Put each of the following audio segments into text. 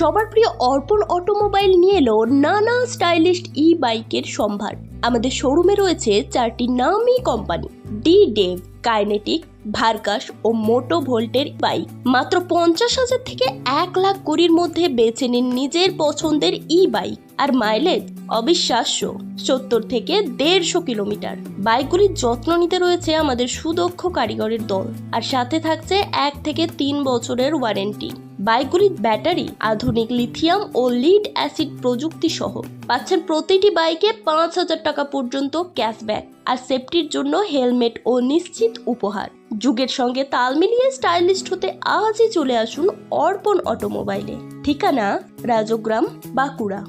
সবার প্রিয় অর্পণ অটোমোবাইল নিয়ে এলো নানা স্টাইলিশ ই বাইকের সম্ভার। আমাদের শোরুমে রয়েছে চারটি নামি কোম্পানি ডি ডেভ কাইনেটিক ভার্কাস ও মোটো ভোল্টের বাইক মাত্র পঞ্চাশ হাজার থেকে এক লাখ কুড়ির মধ্যে বেছে নিন নিজের পছন্দের ই বাইক আর মাইলেজ অবিশ্বাস্য, সত্তর থেকে দেড়শো কিলোমিটার। বাইকগুলির যত্ন নিতে রয়েছে আমাদের সুদক্ষ কারিগরের দল। আর সাথে থাকছে এক থেকে তিন বছরের ওয়ারেন্টি বাইকগুলির ব্যাটারি, আধুনিক লিথিয়াম ও লিড অ্যাসিড প্রযুক্তি সহ পাচ্ছেন প্রতিটি বাইকে পাঁচ হাজার টাকা পর্যন্ত ক্যাশব্যাক আর সেফটির জন্য হেলমেট ও নিশ্চিত উপহার। যুগের সঙ্গে তাল মিলিয়ে স্টাইলিস্ট হতে আজই চলে আসুন অর্পণ অটোমোবাইলে। ঠিকানা, রাজগ্রাম, বাঁকুড়া।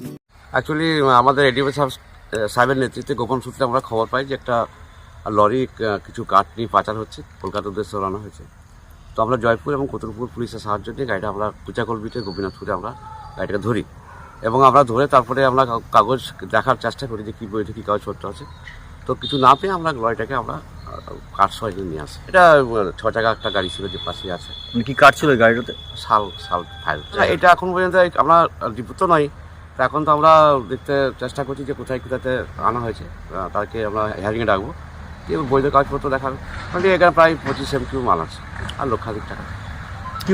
অ্যাকচুয়ালি আমাদের এডিএফ সাহেবের নেতৃত্বে গোপন সূত্রে আমরা খবর পাই যে একটা লরি কিছু কাঠ নিয়ে পাচার হচ্ছে। কলকাতার উদ্দেশ্যে রওনা হয়েছে। তো আমরা জয়পুর এবং কতুলপুর পুলিশের সাহায্য নিয়ে গাড়িটা আমরা কুচাকলবিটে গোপীনাথপুরে আমরা গাড়িটাকে ধরি। এবং আমরা ধরে তারপরে আমরা কাগজ দেখার চেষ্টা করি যে কী বইতে কী কাগজ কাগজপত্র আছে। তো কিছু না পেয়ে আমরা লরিটাকে আমরা কাঠ সহায় নিয়ে আসি। এটা ছ চাকা একটা গাড়ি ছিল যে পাশে আছে। মানে কি কাট ছিল গাড়িটাতে? শাল শাল ফাইল। এটা এখন পর্যন্ত আমরা ডিপু তো নয়। তা এখন তো আমরা দেখতে চেষ্টা করছি যে কোথায় কোথাতে আনা হয়েছে। তাকে আমরা হিয়ারিংয়ে ডাকবো। বৈধ কাগজপত্র দেখাবে। মানে এখানে প্রায় পঁচিশ এম কিউ মাল আছে। আর লক্ষাধিক টাকা।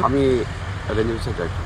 আমি রেঞ্জ জয়পুর